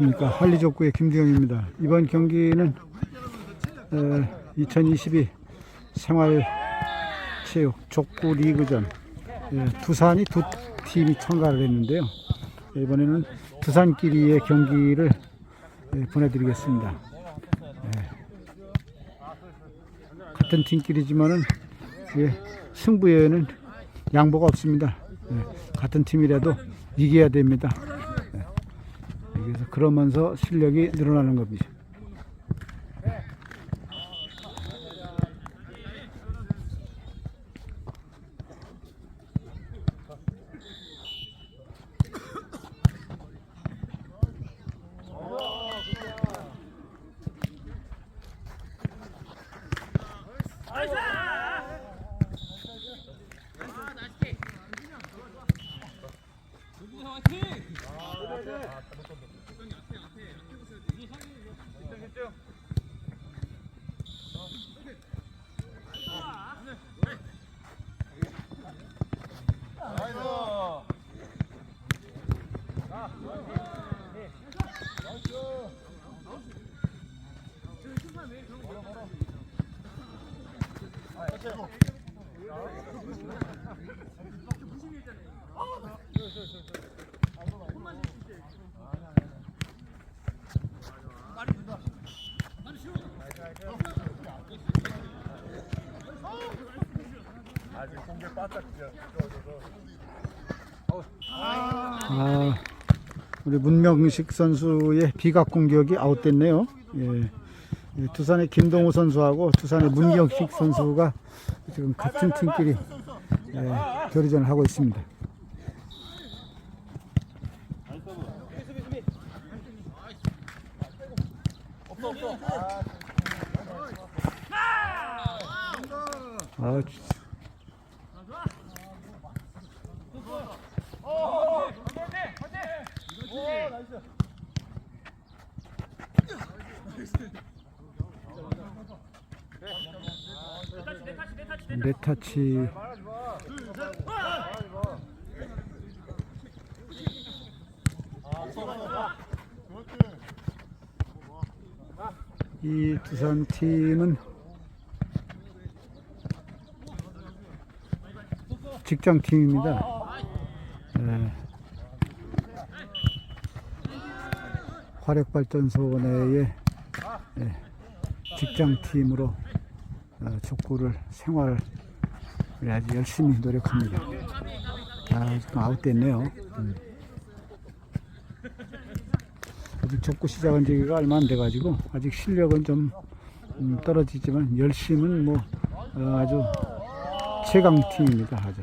안녕하십니까 한리족구의 김주영입니다. 이번 경기는 2022 생활체육 족구 리그전 예, 두산이 두 팀이 참가를 했는데요. 이번에는 두산끼리의 경기를 예, 보내드리겠습니다. 예. 같은 팀끼리지만은 예, 승부에는 양보가 없습니다. 예, 같은 팀이라도 이겨야 됩니다. 그러면서 실력이 늘어나는 겁니다. 아, 우리 문명식 선수의 비각 공격이 아웃됐네요. 예. 예, 두산의 김동우 선수하고 두산의 문경식 선수가 지금 같은 팀끼리 예, 교류전을 하고 있습니다. 아, 네타치 이 두산 팀은 직장 팀입니다. 예. 화력발전소 내에 예, 직장 팀으로 어, 족구를 생활 을 아주 열심히 노력합니다. 아, 지금 아웃됐네요. 음. 족구 시작한 지가 얼마 안 돼가지고 아직 실력은 좀 음, 떨어지지만 열심은 뭐 어, 아주 최강 팀입니다. 아주.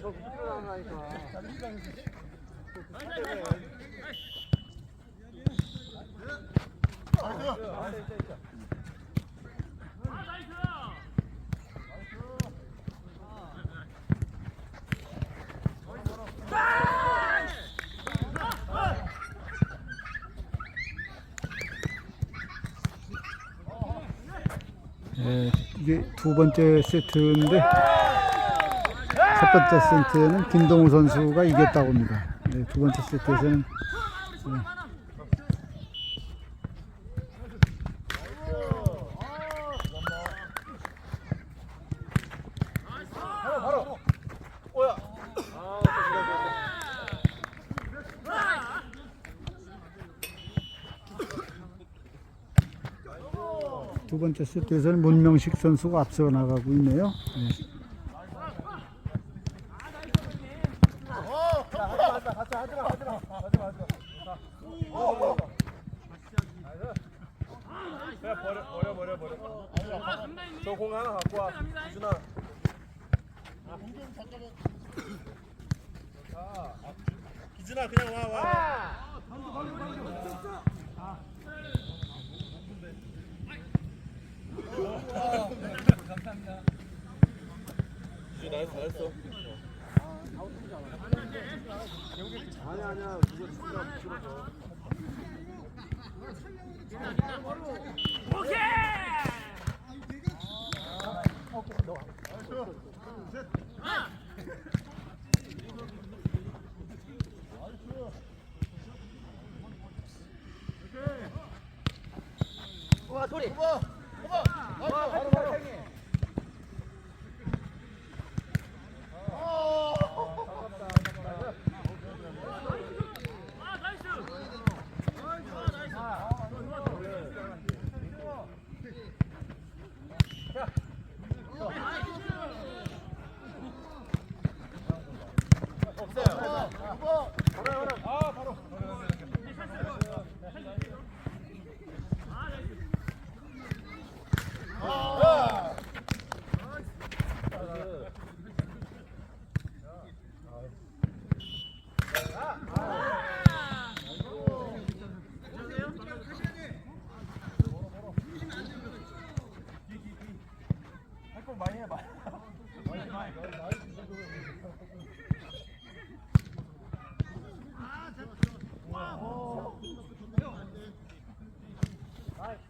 저 미끄러워하니까. 예, 이게 두 번째 세트인데 첫 번째 세트에는 김동우 선수가 이겼다고 합니다. 예, 두 번째 세트에서는 예, 두 번째 세트에서는 문명식 선수가 앞서 나가고 있네요. 예. 그냥 버려 버려 버려 버려. 저공 하나 갖고 와. 준아. 기준아 그냥 와 와. 기준 나이스 잘했어. 아니야 아니야 누가 준아 줄어줘. 할거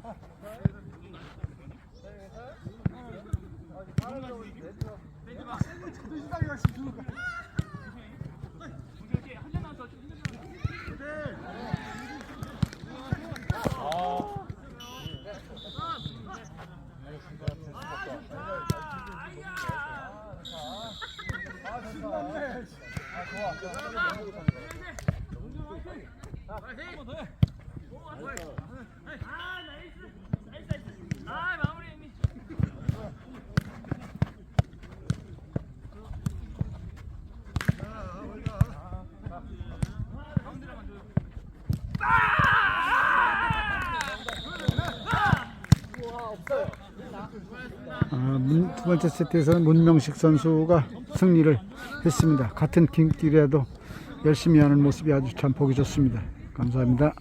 아, 문- 두 번째 세트에서는 문명식 선수가 승리를 했습니다. 같은 팀끼리라도 열심히 하는 모습이 아주 참 보기 좋습니다. 감사합니다.